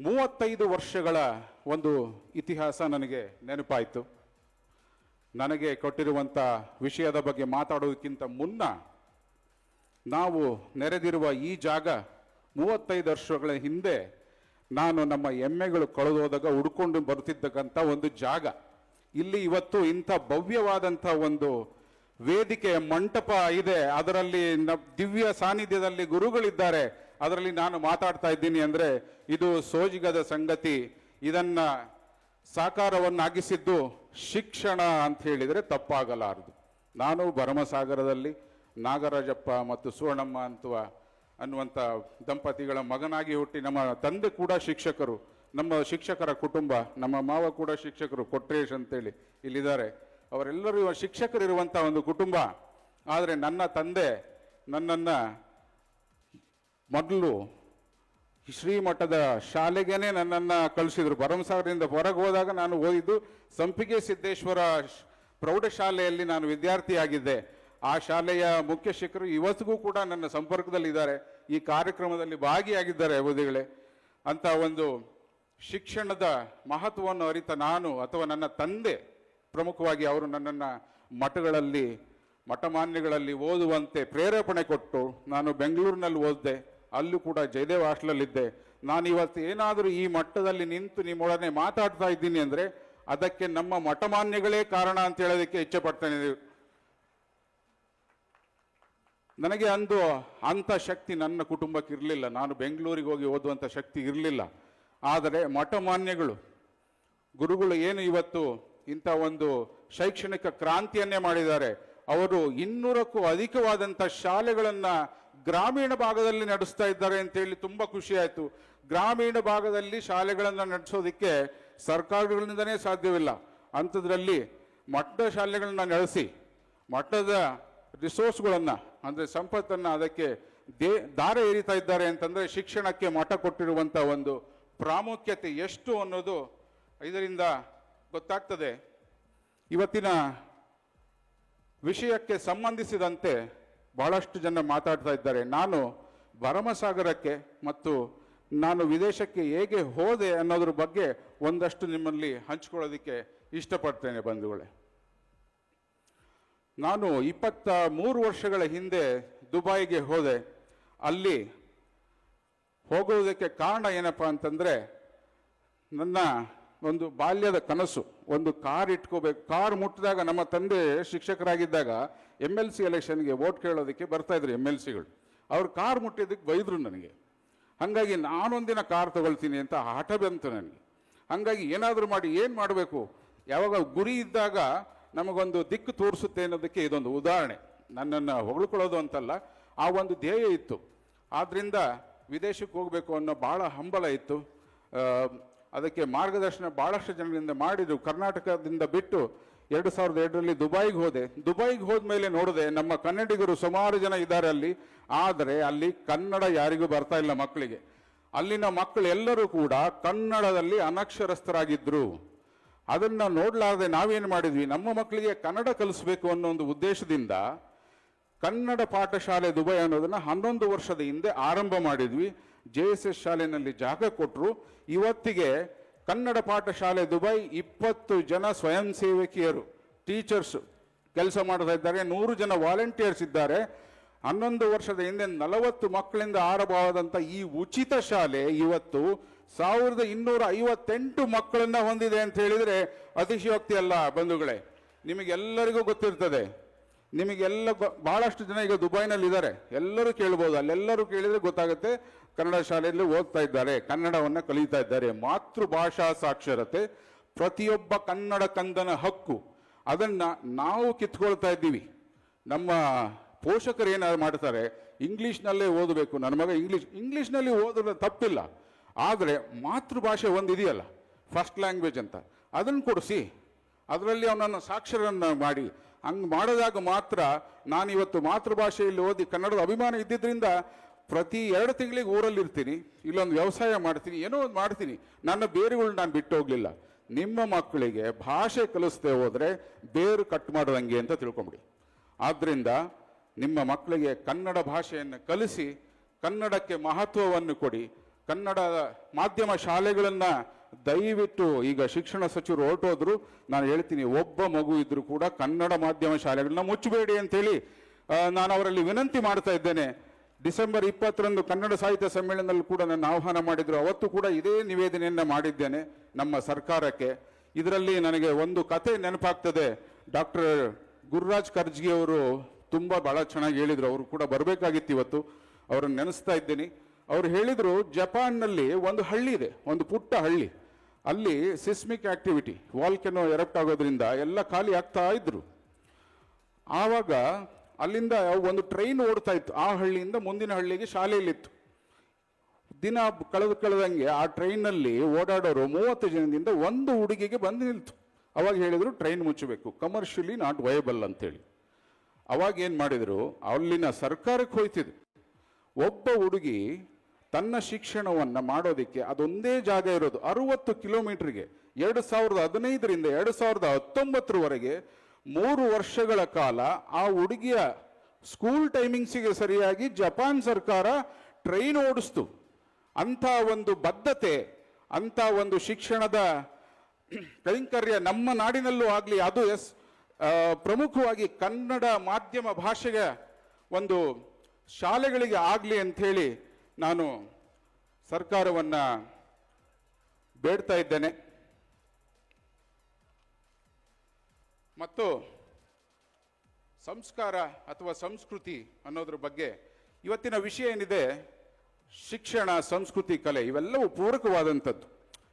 ಮೂವತ್ತೈದು ವರ್ಷಗಳ ಒಂದು ಇತಿಹಾಸ ನನಗೆ ನೆನಪಾಯಿತು. ನನಗೆ ಕೊಟ್ಟಿರುವಂಥ ವಿಷಯದ ಬಗ್ಗೆ ಮಾತಾಡೋದಕ್ಕಿಂತ ಮುನ್ನ ನಾವು ನೆರೆದಿರುವ ಈ ಜಾಗ ಮೂವತ್ತೈದು ವರ್ಷಗಳ ಹಿಂದೆ ನಾನು ನಮ್ಮ ಎಮ್ಮೆಗಳು ಕಳೆದೋದಾಗ ಹುಡ್ಕೊಂಡು ಬರುತ್ತಿದ್ದಕ್ಕಂಥ ಒಂದು ಜಾಗ. ಇಲ್ಲಿ ಇವತ್ತು ಇಂಥ ಭವ್ಯವಾದಂಥ ಒಂದು ವೇದಿಕೆ ಮಂಟಪ ಇದೆ. ಅದರಲ್ಲಿ ದಿವ್ಯ ಸಾನ್ನಿಧ್ಯದಲ್ಲಿ ಗುರುಗಳಿದ್ದಾರೆ. ಅದರಲ್ಲಿ ನಾನು ಮಾತಾಡ್ತಾ ಇದ್ದೀನಿ ಅಂದರೆ ಇದು ಸೋಜಿಗದ ಸಂಗತಿ. ಇದನ್ನು ಸಾಕಾರವನ್ನಾಗಿಸಿದ್ದು ಶಿಕ್ಷಣ ಅಂತ ಹೇಳಿದರೆ ತಪ್ಪಾಗಲಾರದು. ನಾನು ಭರಮಸಾಗರದಲ್ಲಿ ನಾಗರಾಜಪ್ಪ ಮತ್ತು ಸುವರ್ಣಮ್ಮ ಅಂತುವ ಅನ್ನುವಂಥ ದಂಪತಿಗಳ ಮಗನಾಗಿ ಹುಟ್ಟಿ ನಮ್ಮ ತಂದೆ ಕೂಡ ಶಿಕ್ಷಕರು. ನಮ್ಮ ಶಿಕ್ಷಕರ ಕುಟುಂಬ, ನಮ್ಮ ಮಾವ ಕೂಡ ಶಿಕ್ಷಕರು, ಕೊಟ್ರೇಶ್ ಅಂತೇಳಿ ಇಲ್ಲಿದ್ದಾರೆ. ಅವರೆಲ್ಲರೂ ಶಿಕ್ಷಕರಿರುವಂಥ ಒಂದು ಕುಟುಂಬ. ಆದರೆ ನನ್ನ ತಂದೆ ನನ್ನನ್ನು ಮೊದಲು ಶ್ರೀಮಠದ ಶಾಲೆಗೇನೆ ನನ್ನನ್ನು ಕಳಿಸಿದ್ರು. ಭರಮಸಾಗರದಿಂದ ಹೊರಗೆ ಹೋದಾಗ ನಾನು ಓದಿದ್ದು ಸಂಪಿಗೆ ಸಿದ್ದೇಶ್ವರ ಪ್ರೌಢಶಾಲೆಯಲ್ಲಿ ನಾನು ವಿದ್ಯಾರ್ಥಿಯಾಗಿದ್ದೆ. ಆ ಶಾಲೆಯ ಮುಖ್ಯ ಶಿಕ್ಷಕರು ಇವತ್ತಿಗೂ ಕೂಡ ನನ್ನ ಸಂಪರ್ಕದಲ್ಲಿದ್ದಾರೆ. ಈ ಕಾರ್ಯಕ್ರಮದಲ್ಲಿ ಭಾಗಿಯಾಗಿದ್ದಾರೆ ಓದಿಗಳೇ ಅಂತ ಒಂದು ಶಿಕ್ಷಣದ ಮಹತ್ವವನ್ನು ಅರಿತ ನಾನು ಅಥವಾ ನನ್ನ ತಂದೆ ಪ್ರಮುಖವಾಗಿ ಅವರು ನನ್ನನ್ನು ಮಠಗಳಲ್ಲಿ, ಮಠಮಾನ್ಯಗಳಲ್ಲಿ ಓದುವಂತೆ ಪ್ರೇರೇಪಣೆ ಕೊಟ್ಟು ನಾನು ಬೆಂಗಳೂರಿನಲ್ಲಿ ಓದಿದೆ. ಅಲ್ಲೂ ಕೂಡ ಜಯದೇವ್ ಹಾಸ್ಟೆಲಲ್ಲಿದ್ದೆ. ನಾನು ಇವತ್ತು ಏನಾದರೂ ಈ ಮಟ್ಟದಲ್ಲಿ ನಿಂತು ನಿಮ್ಮೊಡನೆ ಮಾತಾಡ್ತಾ ಇದ್ದೀನಿ ಅಂದರೆ ಅದಕ್ಕೆ ನಮ್ಮ ಮಠಮಾನ್ಯಗಳೇ ಕಾರಣ ಅಂತ ಹೇಳೋದಕ್ಕೆ ಇಚ್ಛೆ ಪಡ್ತೇನೆ ನನಗೆ ಅಂದು ಅಂಥ ಶಕ್ತಿ ನನ್ನ ಕುಟುಂಬಕ್ಕೆ ಇರಲಿಲ್ಲ. ನಾನು ಬೆಂಗಳೂರಿಗೆ ಹೋಗಿ ಓದುವಂಥ ಶಕ್ತಿ ಇರಲಿಲ್ಲ. ಆದರೆ ಮಠಮಾನ್ಯಗಳು, ಗುರುಗಳು ಏನು ಇವತ್ತು ಇಂಥ ಒಂದು ಶೈಕ್ಷಣಿಕ ಕ್ರಾಂತಿಯನ್ನೇ ಮಾಡಿದ್ದಾರೆ. ಅವರು ಇನ್ನೂರಕ್ಕೂ ಅಧಿಕವಾದಂಥ ಶಾಲೆಗಳನ್ನು ಗ್ರಾಮೀಣ ಭಾಗದಲ್ಲಿ ನಡೆಸ್ತಾ ಇದ್ದಾರೆ ಅಂತೇಳಿ ತುಂಬ ಖುಷಿ ಆಯಿತು. ಗ್ರಾಮೀಣ ಭಾಗದಲ್ಲಿ ಶಾಲೆಗಳನ್ನು ನಡೆಸೋದಕ್ಕೆ ಸರ್ಕಾರಗಳಿಂದನೇ ಸಾಧ್ಯವಿಲ್ಲ. ಅಂಥದ್ರಲ್ಲಿ ಮಟ್ಟದ ಶಾಲೆಗಳನ್ನ ನಡೆಸಿ, ಮಠದ ರಿಸೋರ್ಸ್ಗಳನ್ನು ಅಂದರೆ ಸಂಪತ್ತನ್ನು ಅದಕ್ಕೆ ದೇ, ದಾರ ಏರಿತಾ ಇದ್ದಾರೆ ಅಂತಂದರೆ ಶಿಕ್ಷಣಕ್ಕೆ ಮಠ ಕೊಟ್ಟಿರುವಂಥ ಒಂದು ಪ್ರಾಮುಖ್ಯತೆ ಎಷ್ಟು ಅನ್ನೋದು ಇದರಿಂದ ಗೊತ್ತಾಗ್ತದೆ. ಇವತ್ತಿನ ವಿಷಯಕ್ಕೆ ಸಂಬಂಧಿಸಿದಂತೆ ಬಹಳಷ್ಟು ಜನ ಮಾತಾಡ್ತಾ ಇದ್ದಾರೆ. ನಾನು ಭರಮಸಾಗರಕ್ಕೆ ಮತ್ತು ನಾನು ವಿದೇಶಕ್ಕೆ ಹೇಗೆ ಹೋದೆ ಅನ್ನೋದ್ರ ಬಗ್ಗೆ ಒಂದಷ್ಟು ನಿಮ್ಮಲ್ಲಿ ಹಂಚ್ಕೊಳ್ಳೋದಕ್ಕೆ ಇಷ್ಟಪಡ್ತೇನೆ ಬಂಧುಗಳೇ. ನಾನು ಇಪ್ಪತ್ತ ಮೂರು ವರ್ಷಗಳ ಹಿಂದೆ ದುಬಾಯಿಗೆ ಹೋದೆ. ಅಲ್ಲಿ ಹೋಗುವುದಕ್ಕೆ ಕಾರಣ ಏನಪ್ಪ ಅಂತಂದರೆ ನನ್ನ ಒಂದು ಬಾಲ್ಯದ ಕನಸು, ಒಂದು ಕಾರ್ ಇಟ್ಕೋಬೇಕು. ಕಾರ್ ಮುಟ್ಟಿದಾಗ ನಮ್ಮ ತಂದೆ ಶಿಕ್ಷಕರಾಗಿದ್ದಾಗ ಎಂ ಎಲ್ ಸಿ ಎಲೆಕ್ಷನ್ಗೆ ವೋಟ್ ಕೇಳೋದಕ್ಕೆ ಬರ್ತಾ ಇದ್ರು ಎಂ ಎಲ್ ಸಿಗಳು ಅವ್ರು ಕಾರ್ ಮುಟ್ಟಿದ್ದಕ್ಕೆ ಬೈದರು ನನಗೆ. ಹಾಗಾಗಿ ನಾನೊಂದಿನ ಕಾರ್ ತಗೊಳ್ತೀನಿ ಅಂತ ಹಠ ಬಂತು ನನಗೆ. ಹಾಗಾಗಿ ಏನಾದರೂ ಮಾಡಿ ಏನು ಮಾಡಬೇಕು? ಯಾವಾಗ ಗುರಿ ಇದ್ದಾಗ ನಮಗೊಂದು ದಿಕ್ಕು ತೋರಿಸುತ್ತೆ ಅನ್ನೋದಕ್ಕೆ ಇದೊಂದು ಉದಾಹರಣೆ. ನನ್ನನ್ನು ಹೊಗಳ್ಕೊಳ್ಳೋದು ಅಂತಲ್ಲ, ಆ ಒಂದು ಧ್ಯೇಯ ಇತ್ತು. ಆದ್ದರಿಂದ ವಿದೇಶಕ್ಕೆ ಹೋಗಬೇಕು ಅನ್ನೋ ಭಾಳ ಹಂಬಲ ಇತ್ತು. ಅದಕ್ಕೆ ಮಾರ್ಗದರ್ಶನ ಭಾಳಷ್ಟು ಜನರಿಂದ ಮಾಡಿದರು. ಕರ್ನಾಟಕದಿಂದ ಬಿಟ್ಟು ಎರಡು ಸಾವಿರದ ಎರಡರಲ್ಲಿ ದುಬೈಗೆ ಹೋದೆ. ದುಬೈಗೆ ಹೋದ್ಮೇಲೆ ನೋಡಿದೆ, ನಮ್ಮ ಕನ್ನಡಿಗರು ಸುಮಾರು ಜನ ಇದ್ದಾರೆ ಅಲ್ಲಿ. ಆದರೆ ಅಲ್ಲಿ ಕನ್ನಡ ಯಾರಿಗೂ ಬರ್ತಾ ಇಲ್ಲ ಮಕ್ಕಳಿಗೆ. ಅಲ್ಲಿನ ಮಕ್ಕಳೆಲ್ಲರೂ ಕೂಡ ಕನ್ನಡದಲ್ಲಿ ಅನಕ್ಷರಸ್ಥರಾಗಿದ್ದರು ಅದನ್ನು ನೋಡಲಾರದೆ ನಾವೇನು ಮಾಡಿದ್ವಿ? ನಮ್ಮ ಮಕ್ಕಳಿಗೆ ಕನ್ನಡ ಕಲಿಸ್ಬೇಕು ಅನ್ನೋ ಒಂದು ಉದ್ದೇಶದಿಂದ ಕನ್ನಡ ಪಾಠಶಾಲೆ ದುಬೈ ಅನ್ನೋದನ್ನು ಹನ್ನೊಂದು ವರ್ಷದ ಹಿಂದೆ ಆರಂಭ ಮಾಡಿದ್ವಿ. ಜೆ ಎಸ್ ಎಸ್ ಶಾಲೆಯಲ್ಲಿ ಜಾಗ ಕೊಟ್ಟರು ಇವತ್ತಿಗೆ ಕನ್ನಡ ಪಾಠ ಶಾಲೆ ದುಬೈ ಇಪ್ಪತ್ತು ಜನ ಸ್ವಯಂ ಸೇವಕಿಯರು ಟೀಚರ್ಸ್ ಕೆಲಸ ಮಾಡ್ತಾ ಇದ್ದಾರೆ. ನೂರು ಜನ ವಾಲಂಟಿಯರ್ಸ್ ಇದ್ದಾರೆ. ಹನ್ನೊಂದು ವರ್ಷದ ಹಿಂದೆ ನಲವತ್ತು ಮಕ್ಕಳಿಂದ ಆರಂಭವಾದಂಥ ಈ ಉಚಿತ ಶಾಲೆ ಇವತ್ತು ಸಾವಿರದ ಇನ್ನೂರ ಐವತ್ತೆಂಟು ಮಕ್ಕಳನ್ನು ಹೊಂದಿದೆ ಅಂತ ಹೇಳಿದರೆ ಅತಿಶಯೋಕ್ತಿ ಅಲ್ಲ ಬಂಧುಗಳೇ. ನಿಮಗೆಲ್ಲರಿಗೂ ಗೊತ್ತಿರ್ತದೆ. ನಿಮಗೆಲ್ಲ ಭಾಳಷ್ಟು ಜನ ಈಗ ದುಬೈನಲ್ಲಿ ಇದ್ದಾರೆ ಎಲ್ಲರೂ ಕೇಳ್ಬೋದು. ಅಲ್ಲೆಲ್ಲರೂ ಕೇಳಿದರೆ ಗೊತ್ತಾಗುತ್ತೆ. ಕನ್ನಡ ಶಾಲೆಯಲ್ಲಿ ಓದ್ತಾ ಇದ್ದಾರೆ. ಕನ್ನಡವನ್ನು ಕಲಿತಾ ಇದ್ದಾರೆ. ಮಾತೃಭಾಷಾ ಸಾಕ್ಷರತೆ ಪ್ರತಿಯೊಬ್ಬ ಕನ್ನಡ ಕಂದನ ಹಕ್ಕು. ಅದನ್ನು ನಾವು ಕಿತ್ಕೊಳ್ತಾ ಇದ್ದೀವಿ. ನಮ್ಮ ಪೋಷಕರು ಏನಾದ್ರು ಮಾಡ್ತಾರೆ, ಇಂಗ್ಲೀಷ್ನಲ್ಲೇ ಓದಬೇಕು. ನನ್ನ ಮಗ ಇಂಗ್ಲೀಷ್, ಇಂಗ್ಲೀಷ್ನಲ್ಲಿ ಓದೋದು ತಪ್ಪಿಲ್ಲ. ಆದರೆ ಮಾತೃಭಾಷೆ ಒಂದು ಇದೆಯಲ್ಲ ಫಸ್ಟ್ ಲ್ಯಾಂಗ್ವೇಜ್ ಅಂತ. ಅದನ್ನು ಕೊಡಿಸಿ. ಅದರಲ್ಲಿ ಅವನನ್ನು ಸಾಕ್ಷರನ್ನು ಮಾಡಿ ಹಂಗೆ ಮಾಡಿದಾಗ ಮಾತ್ರ ನಾನಿವತ್ತು ಮಾತೃಭಾಷೆಯಲ್ಲಿ ಓದಿ ಕನ್ನಡದ ಅಭಿಮಾನ ಇದ್ದಿದ್ದರಿಂದ ಪ್ರತಿ ಎರಡು ತಿಂಗಳಿಗೆ ಊರಲ್ಲಿ ಇರ್ತೀನಿ ಇಲ್ಲೊಂದು ವ್ಯವಸಾಯ ಮಾಡ್ತೀನಿ, ಏನೋ ಒಂದು ಮಾಡ್ತೀನಿ. ನನ್ನ ಬೇರುಗಳು ನಾನು ಬಿಟ್ಟು ಹೋಗಲಿಲ್ಲ. ನಿಮ್ಮ ಮಕ್ಕಳಿಗೆ ಭಾಷೆ ಕಲಿಸ್ದೆ ಹೋದರೆ ಬೇರು ಕಟ್ ಮಾಡೋದಂಗೆ ಅಂತ ತಿಳ್ಕೊಂಬಿಡಿ. ಆದ್ದರಿಂದ ನಿಮ್ಮ ಮಕ್ಕಳಿಗೆ ಕನ್ನಡ ಭಾಷೆಯನ್ನು ಕಲಿಸಿ, ಕನ್ನಡಕ್ಕೆ ಮಹತ್ವವನ್ನು ಕೊಡಿ, ಕನ್ನಡ ಮಾಧ್ಯಮ ಶಾಲೆಗಳನ್ನ ದಯವಿಟ್ಟು ಈಗ ಶಿಕ್ಷಣ ಸಚಿವರು ಹೊರಟೋದ್ರು, ನಾನು ಹೇಳ್ತೀನಿ, ಒಬ್ಬ ಮಗು ಇದ್ರು ಕೂಡ ಕನ್ನಡ ಮಾಧ್ಯಮ ಶಾಲೆಗಳನ್ನ ಮುಚ್ಚಬೇಡಿ ಅಂತೇಳಿ ನಾನು ಅವರಲ್ಲಿ ವಿನಂತಿ ಮಾಡ್ತಾ ಇದ್ದೇನೆ. ಡಿಸೆಂಬರ್ ಇಪ್ಪತ್ತರಂದು ಕನ್ನಡ ಸಾಹಿತ್ಯ ಸಮ್ಮೇಳನದಲ್ಲಿ ಕೂಡ ನನ್ನ ಆಹ್ವಾನ ಮಾಡಿದ್ರು. ಅವತ್ತು ಕೂಡ ಇದೇ ನಿವೇದನೆಯನ್ನು ಮಾಡಿದ್ದೇನೆ ನಮ್ಮ ಸರ್ಕಾರಕ್ಕೆ. ಇದರಲ್ಲಿ ನನಗೆ ಒಂದು ಕತೆ ನೆನಪಾಗ್ತದೆ. ಡಾಕ್ಟರ್ ಗುರುರಾಜ್ ಕರ್ಜ್ಗಿ ಅವರು ತುಂಬ ಬಹಳ ಚೆನ್ನಾಗಿ ಹೇಳಿದರು. ಅವರು ಕೂಡ ಬರಬೇಕಾಗಿತ್ತು ಇವತ್ತು. ಅವರನ್ನು ನೆನೆಸ್ತಾ ಇದ್ದೀನಿ. ಅವರು ಹೇಳಿದರು, ಜಪಾನ್ನಲ್ಲಿ ಒಂದು ಹಳ್ಳಿ ಇದೆ, ಒಂದು ಪುಟ್ಟ ಹಳ್ಳಿ. ಅಲ್ಲಿ ಸಿಸ್ಮಿಕ್ ಆಕ್ಟಿವಿಟಿ ವಾಲ್ಕೆನೋ ಎರಪ್ಟ್ ಆಗೋದ್ರಿಂದ ಎಲ್ಲ ಖಾಲಿ ಆಗ್ತಾ ಇದ್ರು. ಆವಾಗ ಅಲ್ಲಿಂದ ಒಂದು ಟ್ರೈನ್ ಓಡ್ತಾ ಇತ್ತು. ಆ ಹಳ್ಳಿಯಿಂದ ಮುಂದಿನ ಹಳ್ಳಿಗೆ ಶಾಲೆಯಲ್ಲಿತ್ತು. ದಿನ ಕಳೆದು ಕಳೆದಂಗೆ ಆ ಟ್ರೈನಲ್ಲಿ ಓಡಾಡೋರು ಮೂವತ್ತು ಜನದಿಂದ ಒಂದು ಹುಡುಗಿಗೆ ಬಂದು ನಿಲ್ತು. ಅವಾಗ ಹೇಳಿದರು ಟ್ರೈನ್ ಮುಚ್ಚಬೇಕು. ಕಮರ್ಷಿಯಲಿ ನಾಟ್ ವಯಬಲ್ ಅಂತೇಳಿ. ಅವಾಗ ಏನು ಮಾಡಿದರು, ಅಲ್ಲಿನ ಸರ್ಕಾರಕ್ಕೆ ಹೋಯ್ತಿದ್ರು. ಒಬ್ಬ ಹುಡುಗಿ ತನ್ನ ಶಿಕ್ಷಣವನ್ನು ಮಾಡೋದಕ್ಕೆ ಅದೊಂದೇ ಜಾಗ ಇರೋದು. ಅರುವತ್ತು ಕಿಲೋಮೀಟ್ರಿಗೆ, ಎರಡು ಸಾವಿರದ ಹದಿನೈದರಿಂದ ಎರಡು ಸಾವಿರದ ಹತ್ತೊಂಬತ್ತರವರೆಗೆ ಮೂರು ವರ್ಷಗಳ ಕಾಲ ಆ ಹುಡುಗಿಯ ಸ್ಕೂಲ್ ಟೈಮಿಂಗ್ಸಿಗೆ ಸರಿಯಾಗಿ ಜಪಾನ್ ಸರ್ಕಾರ ಟ್ರೈನ್ ಓಡಿಸ್ತು. ಅಂಥ ಒಂದು ಬದ್ಧತೆ, ಅಂಥ ಒಂದು ಶಿಕ್ಷಣದ ಕೈಂಕರ್ಯ ನಮ್ಮ ನಾಡಿನಲ್ಲೂ ಆಗಲಿ, ಅದು ಎಸ್ ಪ್ರಮುಖವಾಗಿ ಕನ್ನಡ ಮಾಧ್ಯಮ ಭಾಷೆಗೆ ಒಂದು ಶಾಲೆಗಳಿಗೆ ಆಗಲಿ ಅಂಥೇಳಿ ನಾನು ಸರ್ಕಾರವನ್ನು ಬೇಡ್ತಾ ಇದ್ದೇನೆ. ಮತ್ತು ಸಂಸ್ಕಾರ ಅಥವಾ ಸಂಸ್ಕೃತಿ ಅನ್ನೋದ್ರ ಬಗ್ಗೆ ಇವತ್ತಿನ ವಿಷಯ ಏನಿದೆ? ಶಿಕ್ಷಣ, ಸಂಸ್ಕೃತಿ, ಕಲೆ ಇವೆಲ್ಲವೂ ಪೂರಕವಾದಂಥದ್ದು.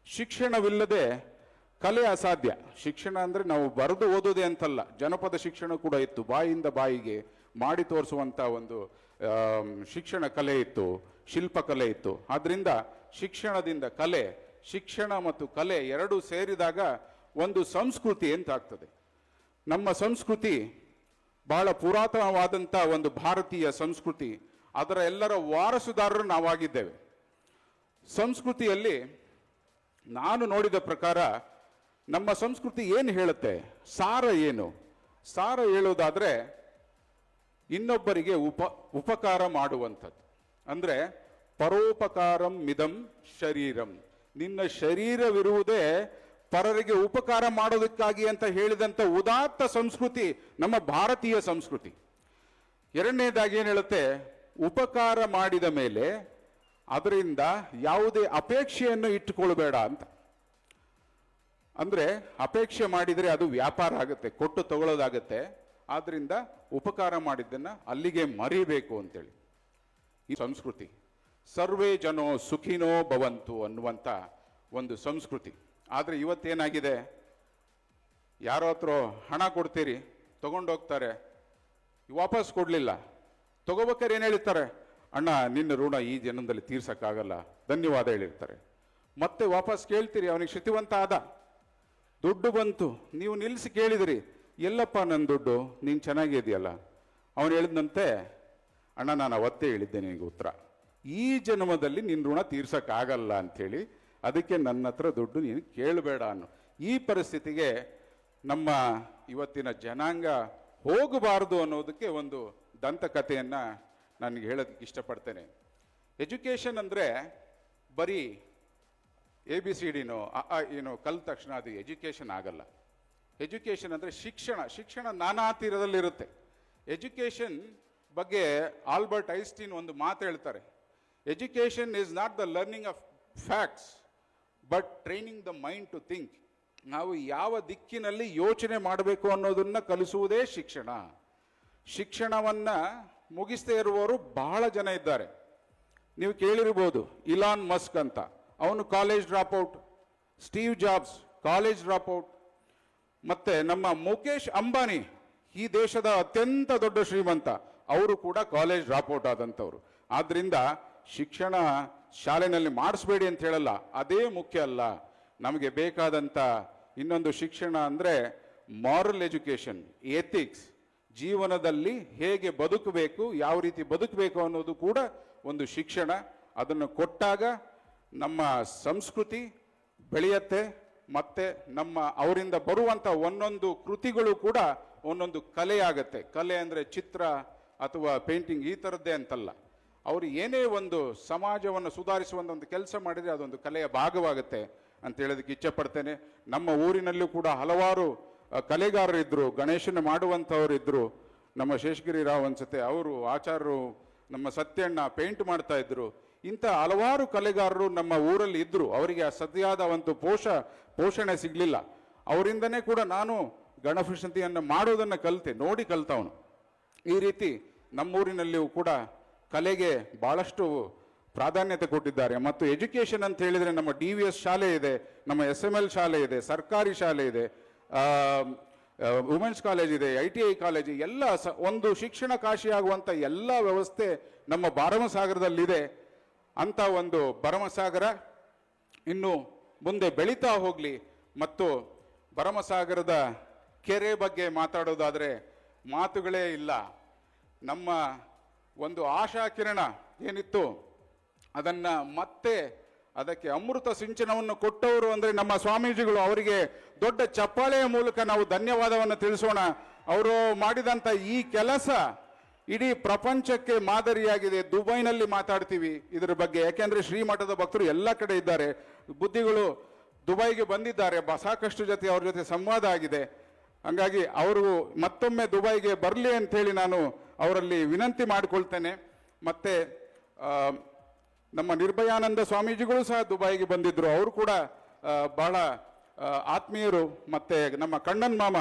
ಶಿಕ್ಷಣವಿಲ್ಲದೆ ಕಲೆ ಅಸಾಧ್ಯ. ಶಿಕ್ಷಣ ಅಂದರೆ ನಾವು ಬರೆದು ಓದೋದೇ ಅಂತಲ್ಲ. ಜನಪದ ಶಿಕ್ಷಣ ಕೂಡ ಇತ್ತು. ಬಾಯಿಂದ ಬಾಯಿಗೆ ಮಾಡಿ ತೋರಿಸುವಂಥ ಒಂದು ಶಿಕ್ಷಣ ಕಲೆ ಇತ್ತು. ಶಿಲ್ಪಕಲೆ ಇತ್ತು. ಆದ್ದರಿಂದ ಶಿಕ್ಷಣದಿಂದ ಕಲೆ, ಶಿಕ್ಷಣ ಮತ್ತು ಕಲೆ ಎರಡೂ ಸೇರಿದಾಗ ಒಂದು ಸಂಸ್ಕೃತಿ ಅಂತಾಗ್ತದೆ ನಮ್ಮ ಸಂಸ್ಕೃತಿ ಬಹಳ ಪುರಾತನವಾದಂಥ ಒಂದು ಭಾರತೀಯ ಸಂಸ್ಕೃತಿ. ಅದರ ಎಲ್ಲರ ವಾರಸುದಾರರು ನಾವಾಗಿದ್ದೇವೆ. ಸಂಸ್ಕೃತಿಯಲ್ಲಿ ನಾನು ನೋಡಿದ ಪ್ರಕಾರ ನಮ್ಮ ಸಂಸ್ಕೃತಿ ಏನು ಹೇಳುತ್ತೆ? ಸಾರ ಏನು? ಸಾರ ಹೇಳೋದಾದರೆ ಇನ್ನೊಬ್ಬರಿಗೆ ಉಪ, ಉಪಕಾರ ಮಾಡುವಂಥದ್ದು. ಅಂದ್ರೆ ಪರೋಪಕಾರಂ ಮಿದಂ ಶರೀರಂ. ನಿನ್ನ ಶರೀರವಿರುವುದೇ ಪರರಿಗೆ ಉಪಕಾರ ಮಾಡೋದಕ್ಕಾಗಿ ಅಂತ ಹೇಳಿದಂಥ ಉದಾತ್ತ ಸಂಸ್ಕೃತಿ ನಮ್ಮ ಭಾರತೀಯ ಸಂಸ್ಕೃತಿ. ಎರಡನೇದಾಗಿ ಏನು ಹೇಳುತ್ತೆ? ಉಪಕಾರ ಮಾಡಿದ ಮೇಲೆ ಅದರಿಂದ ಯಾವುದೇ ಅಪೇಕ್ಷೆಯನ್ನು ಇಟ್ಟುಕೊಳ್ಬೇಡ ಅಂತ. ಅಂದ್ರೆ ಅಪೇಕ್ಷೆ ಮಾಡಿದರೆ ಅದು ವ್ಯಾಪಾರ ಆಗುತ್ತೆ, ಕೊಟ್ಟು ತಗೊಳ್ಳೋದಾಗತ್ತೆ. ಆದ್ದರಿಂದ ಉಪಕಾರ ಮಾಡಿದ್ದನ್ನ ಅಲ್ಲಿಗೆ ಮರಿಬೇಕು ಅಂತೇಳಿ. ಈ ಸಂಸ್ಕೃತಿ. ಸರ್ವೇ ಜನೋ ಸುಖಿನೋ ಭವಂತು ಅನ್ನುವಂಥ ಒಂದು ಸಂಸ್ಕೃತಿ. ಆದರೆ ಇವತ್ತೇನಾಗಿದೆ? ಯಾರೋ ಹತ್ರ ಹಣ ಕೊಡ್ತೀರಿ ತೊಗೊಂಡೋಗ್ತಾರೆ ವಾಪಸ್ ಕೊಡಲಿಲ್ಲ. ತಗೋಬೇಕಾದ್ರೆ ಏನು ಹೇಳ್ತಾರೆ? ಅಣ್ಣ, ನಿನ್ನ ಋಣ ಈ ಜನದಲ್ಲಿ ತೀರ್ಸೋಕ್ಕಾಗಲ್ಲ. ಧನ್ಯವಾದ ಹೇಳಿರ್ತಾರೆ. ಮತ್ತೆ ವಾಪಸ್ ಕೇಳ್ತೀರಿ, ಅವನಿಗೆ ಶ್ರುತಿವಂತ ಆದ. ದುಡ್ಡು ಬಂತು. ನೀವು ನಿಲ್ಲಿಸಿ ಕೇಳಿದಿರಿ. ಎಲ್ಲಪ್ಪ ನನ್ನ ದುಡ್ಡು, ನೀನು ಚೆನ್ನಾಗಿದೆಯಲ್ಲ ಅವನು ಹೇಳಿದಂತೆ ಅಣ್ಣ, ನಾನು ಅವತ್ತೇ ಹೇಳಿದ್ದೆ ನಿನಗೆ ಉತ್ತರ. ಈ ಜನ್ಮದಲ್ಲಿ ನಿನ್ನ ಋಣ ತೀರ್ಸೋಕ್ಕಾಗಲ್ಲ ಅಂಥೇಳಿ ಅದಕ್ಕೆ ನನ್ನ ಹತ್ರ ದುಡ್ಡು ನೀನು ಕೇಳಬೇಡ ಅನ್ನು. ಈ ಪರಿಸ್ಥಿತಿಗೆ ನಮ್ಮ ಇವತ್ತಿನ ಜನಾಂಗ ಹೋಗಬಾರ್ದು ಅನ್ನೋದಕ್ಕೆ ಒಂದು ದಂತಕಥೆಯನ್ನು ನನಗೆ ಹೇಳೋದಕ್ಕೆ ಇಷ್ಟಪಡ್ತೇನೆ. ಎಜುಕೇಷನ್ ಅಂದರೆ ಬರೀ ಎ ಬಿ ಸಿ ಡಿನೋ ಏನೋ ಕಲ್ ತಕ್ಷಣ ಅದು ಎಜುಕೇಷನ್ ಆಗಲ್ಲ. ಎಜುಕೇಷನ್ ಅಂದರೆ ಶಿಕ್ಷಣ ಶಿಕ್ಷಣ ನಾನಾ ತೀರದಲ್ಲಿರುತ್ತೆ. ಎಜುಕೇಷನ್ ಬಗ್ಗೆ ಆಲ್ಬರ್ಟ್ ಐಸ್ಟೀನ್ ಒಂದು ಮಾತು ಹೇಳ್ತಾರೆ education is not the learning of facts but training the mind to think ನಾವು ಯಾವ ದಿಕ್ಕಿನಲ್ಲಿ ಯೋಚನೆ ಮಾಡಬೇಕು ಅನ್ನೋದನ್ನು ಕಲಿಸುವುದೇ ಶಿಕ್ಷಣ. ಶಿಕ್ಷಣವನ್ನು ಮುಗಿಸದೇ ಇರುವವರು ಬಹಳ ಜನ ಇದ್ದಾರೆ. ನೀವು ಕೇಳಿರ್ಬೋದು ಇಲಾನ್ ಮಸ್ಕ್ ಅಂತ. ಅವನು college drop out Steve Jobs college drop out ಮತ್ತೆ ನಮ್ಮ ಮುಖೇಶ್ ಅಂಬಾನಿ, ಈ ದೇಶದ ಅತ್ಯಂತ ದೊಡ್ಡ ಶ್ರೀಮಂತ. ಅವರು ಕೂಡ ಕಾಲೇಜ್ ಡ್ರಾಪ್ ಔಟ್ ಆದಂಥವ್ರು. ಆದ್ದರಿಂದ ಶಿಕ್ಷಣ ಶಾಲೆಯಲ್ಲಿ ಮಾಡಿಸ್ಬೇಡಿ ಅಂತ ಹೇಳಲ್ಲ, ಅದೇ ಮುಖ್ಯ ಅಲ್ಲ. ನಮಗೆ ಬೇಕಾದಂಥ ಇನ್ನೊಂದು ಶಿಕ್ಷಣ ಅಂದರೆ ಮಾರಲ್ ಎಜುಕೇಷನ್ ಎಥಿಕ್ಸ್ ಜೀವನದಲ್ಲಿ ಹೇಗೆ ಬದುಕಬೇಕು, ಯಾವ ರೀತಿ ಬದುಕಬೇಕು ಅನ್ನೋದು ಕೂಡ ಒಂದು ಶಿಕ್ಷಣ. ಅದನ್ನು ಕೊಟ್ಟಾಗ ನಮ್ಮ ಸಂಸ್ಕೃತಿ ಬೆಳೆಯತ್ತೆ, ಮತ್ತು ನಮ್ಮ ಅವರಿಂದ ಬರುವಂಥ ಒಂದೊಂದು ಕೃತಿಗಳು ಕೂಡ ಒಂದೊಂದು ಕಲೆಯಾಗತ್ತೆ. ಕಲೆ ಅಂದರೆ ಚಿತ್ರ ಅಥವಾ ಪೇಂಟಿಂಗ್ ಈ ಥರದ್ದೇ ಅಂತಲ್ಲ. ಅವರು ಏನೇ ಒಂದು ಸಮಾಜವನ್ನು ಸುಧಾರಿಸುವಂಥ ಒಂದು ಕೆಲಸ ಮಾಡಿದರೆ ಅದೊಂದು ಕಲೆಯ ಭಾಗವಾಗುತ್ತೆ ಅಂತ ಹೇಳೋದಕ್ಕೆ ಇಚ್ಛೆ ಪಡ್ತೇನೆ ನಮ್ಮ ಊರಿನಲ್ಲೂ ಕೂಡ ಹಲವಾರು ಕಲೆಗಾರರಿದ್ದರು ಗಣೇಶನ ಮಾಡುವಂಥವ್ರು ಇದ್ದರು ನಮ್ಮ ಶೇಷಗಿರಿ ರಾವ್ ಅನ್ಸುತ್ತೆ, ಅವರು ಆಚಾರ್ಯರು ನಮ್ಮ ಸತ್ಯಣ್ಣ ಪೇಂಟ್ ಮಾಡ್ತಾ ಇದ್ರು. ಇಂಥ ಹಲವಾರು ಕಲೆಗಾರರು ನಮ್ಮ ಊರಲ್ಲಿ ಇದ್ದರು ಅವರಿಗೆ ಸದ್ಯಾದ ಒಂದು ಪೋಷ, ಪೋಷಣೆ ಸಿಗಲಿಲ್ಲ. ಅವರಿಂದನೇ ಕೂಡ ನಾನು ಗಣಪಶಂತಿಯನ್ನು ಮಾಡೋದನ್ನು ಕಲಿತೆ, ನೋಡಿ ಕಲ್ತವನು. ಈ ರೀತಿ ನಮ್ಮೂರಿನಲ್ಲಿಯೂ ಕೂಡ ಕಲೆಗೆ ಭಾಳಷ್ಟು ಪ್ರಾಧಾನ್ಯತೆ ಕೊಟ್ಟಿದ್ದಾರೆ. ಮತ್ತು ಎಜುಕೇಷನ್ ಅಂತ ಹೇಳಿದರೆ ನಮ್ಮ ಡಿ ವಿ ಎಸ್ ಶಾಲೆ ಇದೆ, ನಮ್ಮ ಎಸ್ ಎಂ ಎಲ್ ಶಾಲೆ ಇದೆ, ಸರ್ಕಾರಿ ಶಾಲೆ ಇದೆ ವುಮೆನ್ಸ್ ಕಾಲೇಜ್ ಇದೆ, ಐ ಟಿ ಐ ಕಾಲೇಜ್, ಎಲ್ಲ ಸ, ಒಂದು ಶಿಕ್ಷಣ ಕಾಶಿಯಾಗುವಂಥ ಎಲ್ಲ ವ್ಯವಸ್ಥೆ ನಮ್ಮ ಭರಮಸಾಗರದಲ್ಲಿದೆ. ಅಂತ ಒಂದು ಭರಮಸಾಗರ ಇನ್ನು ಮುಂದೆ ಬೆಳೀತಾ ಹೋಗಲಿ. ಮತ್ತು ಭರಮಸಾಗರದ ಕೆರೆ ಬಗ್ಗೆ ಮಾತಾಡೋದಾದರೆ ಮಾತುಗಳೇ ಇಲ್ಲ. ನಮ್ಮ ಒಂದು ಆಶಾ ಕಿರಣ ಏನಿತ್ತು? ಅದನ್ನ ಮತ್ತೆ ಅದಕ್ಕೆ ಅಮೃತ ಸಿಂಚನವನ್ನು ಕೊಟ್ಟವರು ಅಂದ್ರೆ ನಮ್ಮ ಸ್ವಾಮೀಜಿಗಳು. ಅವರಿಗೆ ದೊಡ್ಡ ಚಪ್ಪಾಳೆಯ ಮೂಲಕ ನಾವು ಧನ್ಯವಾದವನ್ನು ತಿಳಿಸೋಣ. ಅವರು ಮಾಡಿದಂಥ ಈ ಕೆಲಸ ಇಡೀ ಪ್ರಪಂಚಕ್ಕೆ ಮಾದರಿಯಾಗಿದೆ. ದುಬೈನಲ್ಲಿ ಮಾತಾಡ್ತೀವಿ ಇದರ ಬಗ್ಗೆ. ಯಾಕೆಂದರೆ ಶ್ರೀಮಠದ ಭಕ್ತರು ಎಲ್ಲ ಕಡೆ ಇದ್ದಾರೆ. ಬುದ್ಧಿಗಳು ದುಬೈಗೆ ಬಂದಿದ್ದಾರೆ. ಬ- ಸಾಕಷ್ಟು ಜೊತೆ ಅವ್ರ ಜೊತೆ ಸಂವಾದ ಆಗಿದೆ. ಹಂಗಾಗಿ ಅವರು ಮತ್ತೊಮ್ಮೆ ದುಬೈಗೆ ಬರಲಿ ಅಂಥೇಳಿ ನಾನು ಅವರಲ್ಲಿ ವಿನಂತಿ ಮಾಡಿಕೊಳ್ತೇನೆ. ಮತ್ತು ನಮ್ಮ ನಿರ್ಭಯಾನಂದ ಸ್ವಾಮೀಜಿಗಳು ಸಹ ದುಬೈಗೆ ಬಂದಿದ್ದರು ಅವರು ಕೂಡ ಬಹಳ ಆತ್ಮೀಯರು. ಮತ್ತು ನಮ್ಮ ಕಣ್ಣನ್ ಮಾಮ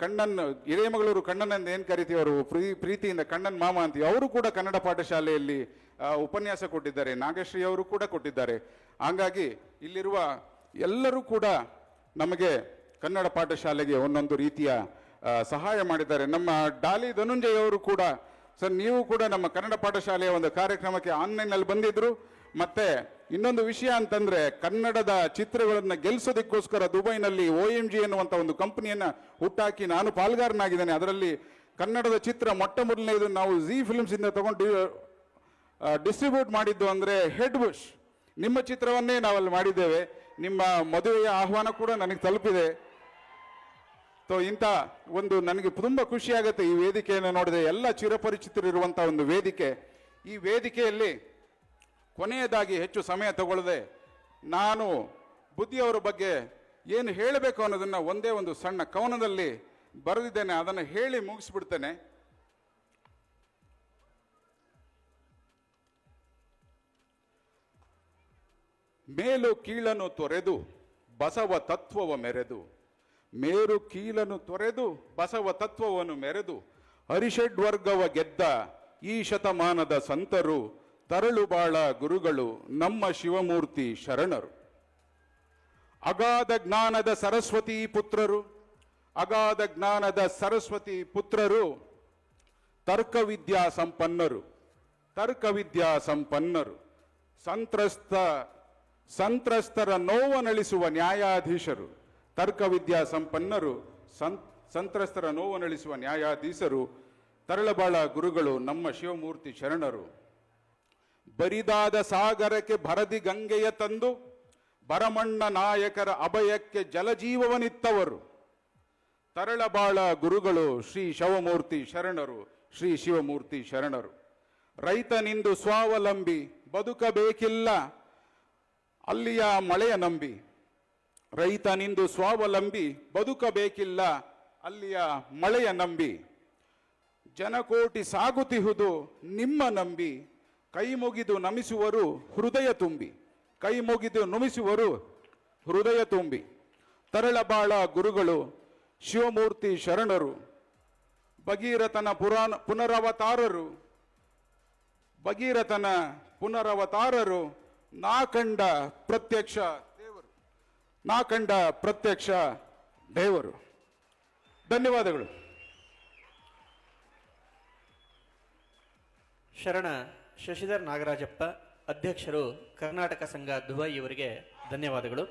ಕಣ್ಣನ್, ಹಿರೇಮಗಳೂರು ಕಣ್ಣನ್ ಅಂತ ಏನು ಕರಿತೀವಿ ಅವರು ಪ್ರೀ, ಪ್ರೀತಿಯಿಂದ ಕಣ್ಣನ್ ಮಾಮ ಅಂತೀವಿ. ಅವರು ಕೂಡ ಕನ್ನಡ ಪಾಠಶಾಲೆಯಲ್ಲಿ ಉಪನ್ಯಾಸ ಕೊಟ್ಟಿದ್ದಾರೆ. ನಾಗಶ್ರೀ ಅವರು ಕೂಡ ಕೊಟ್ಟಿದ್ದಾರೆ. ಹಾಗಾಗಿ ಇಲ್ಲಿರುವ ಎಲ್ಲರೂ ಕೂಡ ನಮಗೆ ಕನ್ನಡ ಪಾಠಶಾಲೆಗೆ ಒಂದೊಂದು ರೀತಿಯ ಸಹಾಯ ಮಾಡಿದ್ದಾರೆ. ನಮ್ಮ ಡಾಲಿ ಧನುಂಜಯ ಅವರು ಕೂಡ, ಸರ್, ನೀವು ಕೂಡ ನಮ್ಮ ಕನ್ನಡ ಪಾಠಶಾಲೆಯ ಒಂದು ಕಾರ್ಯಕ್ರಮಕ್ಕೆ ಆನ್ಲೈನಲ್ಲಿ ಬಂದಿದ್ರು. ಮತ್ತೆ ಇನ್ನೊಂದು ವಿಷಯ ಅಂತಂದ್ರೆ, ಕನ್ನಡದ ಚಿತ್ರಗಳನ್ನು ಗೆಲ್ಲಿಸೋದಕ್ಕೋಸ್ಕರ ದುಬೈನಲ್ಲಿ ಒ ಎಂ ಜಿ ಎನ್ನುವಂಥ ಒಂದು ಕಂಪನಿಯನ್ನ ಹುಟ್ಟಾಕಿ ನಾನು ಪಾಲ್ಗಾರನಾಗಿದ್ದೇನೆ. ಅದರಲ್ಲಿ ಕನ್ನಡದ ಚಿತ್ರ ಮೊಟ್ಟ ಮೊದಲನೇದು ನಾವು ಜಿ ಫಿಲ್ಮ್ಸ್ ಇಂದ ತಗೊಂಡು ಡಿಸ್ಟ್ರಿಬ್ಯೂಟ್ ಮಾಡಿದ್ದು ಅಂದ್ರೆ ಹೆಡ್ ಬುಷ್. ನಿಮ್ಮ ಚಿತ್ರವನ್ನೇ ನಾವಲ್ಲಿ ಮಾಡಿದ್ದೇವೆ. ನಿಮ್ಮ ಮದುವೆಯ ಆಹ್ವಾನ ಕೂಡ ನನಗೆ ತಲುಪಿದೆ. ಸೊ ಇಂಥ ಒಂದು ನನಗೆ ತುಂಬ ಖುಷಿಯಾಗುತ್ತೆ ಈ ವೇದಿಕೆಯನ್ನು ನೋಡಿದೆ ಎಲ್ಲ ಚಿರಪರಿಚಿತರಿರುವಂಥ ಒಂದು ವೇದಿಕೆ. ಈ ವೇದಿಕೆಯಲ್ಲಿ ಕೊನೆಯದಾಗಿ ಹೆಚ್ಚು ಸಮಯ ತಗೊಳ್ಳದೆ ನಾನು ಬುದ್ಧಿಯವರ ಬಗ್ಗೆ ಏನು ಹೇಳಬೇಕು ಅನ್ನೋದನ್ನು ಒಂದೇ ಒಂದು ಸಣ್ಣ ಕವನದಲ್ಲಿ ಬರೆದಿದ್ದೇನೆ. ಅದನ್ನು ಹೇಳಿ ಮುಗಿಸ್ಬಿಡ್ತೇನೆ. ಮೇಲು ಕೀಳನ್ನು ತೊರೆದು ಬಸವ ತತ್ವವ ಮೆರೆದು. ಮೇರು ಕೀಲನು ತೊರೆದು ಬಸವ ತತ್ವವನ್ನು ಮೆರೆದು ಹರಿಷಡ್ವರ್ಗವ ಗೆದ್ದ ಈ ಶತಮಾನದ ಸಂತರು ತರಳು ಬಾಳ ಗುರುಗಳು ನಮ್ಮ ಶಿವಮೂರ್ತಿ ಶರಣರು. ಅಗಾಧ ಜ್ಞಾನದ ಸರಸ್ವತಿ ಪುತ್ರರು, ಅಗಾಧ ಜ್ಞಾನದ ಸರಸ್ವತಿ ಪುತ್ರರು, ತರ್ಕವಿದ್ಯಾ ಸಂಪನ್ನರು ತರ್ಕವಿದ್ಯಾ ಸಂಪನ್ನರು. ಸಂತ್ರಸ್ತ, ಸಂತ್ರಸ್ತರ ನೋವನಳಿಸುವ ನ್ಯಾಯಾಧೀಶರು. ತರ್ಕವಿದ್ಯಾ ಸಂಪನ್ನರು ಸಂ ಸಂತ್ರಸ್ತರ ನೋವನಳಿಸುವ ನ್ಯಾಯಾಧೀಶರು, ತರಳಬಾಳ ಗುರುಗಳು, ನಮ್ಮ ಶಿವಮೂರ್ತಿ ಶರಣರು. ಬರಿದಾದ ಸಾಗರಕ್ಕೆ ಭರದಿ ಗಂಗೆಯ ತಂದು ಬರಮಣ್ಣ ನಾಯಕರ ಅಭಯಕ್ಕೆ ಜಲಜೀವವನಿತ್ತವರು. ತರಳಬಾಳ ಗುರುಗಳು, ಶ್ರೀ ಶಿವಮೂರ್ತಿ ಶರಣರು, ಶ್ರೀ ಶಿವಮೂರ್ತಿ ಶರಣರು. ರೈತನಿಂದು ಸ್ವಾವಲಂಬಿ, ಬದುಕಬೇಕಿಲ್ಲ, ಅಲ್ಲಿಯ ಮಳೆಯ ನಂಬಿ. ರೈತನಿಂದು ಸ್ವಾವಲಂಬಿ ಬದುಕಬೇಕಿಲ್ಲ, ಅಲ್ಲಿಯ ಮಳೆಯ ನಂಬಿ. ಜನಕೋಟಿ ಸಾಗುತ್ತಿಹುದು ನಿಮ್ಮ ನಂಬಿ. ಕೈ ಮುಗಿದು ನಮಿಸುವರು ಹೃದಯ ತುಂಬಿ. ಕೈ ಮುಗಿದು ನುಮಿಸುವರು ಹೃದಯ ತುಂಬಿ. ತರಳಬಾಳ ಗುರುಗಳು, ಶಿವಮೂರ್ತಿ ಶರಣರು. ಭಗೀರಥನ ಪುರಾಣ ಪುನರವತಾರರು. ಭಗೀರಥನ ಪುನರವತಾರರು ನಾಕಂಡ ಪ್ರತ್ಯಕ್ಷ ನಾ ಕಂಡ ಪ್ರತ್ಯಕ್ಷ ದೇವರು. ಧನ್ಯವಾದಗಳು. ಶರಣ ಶಶಿಧರ್ ನಾಗರಾಜಪ್ಪ ಅಧ್ಯಕ್ಷರು ಕರ್ನಾಟಕ ಸಂಘ ದುಬೈ ಇವರಿಗೆ ಧನ್ಯವಾದಗಳು.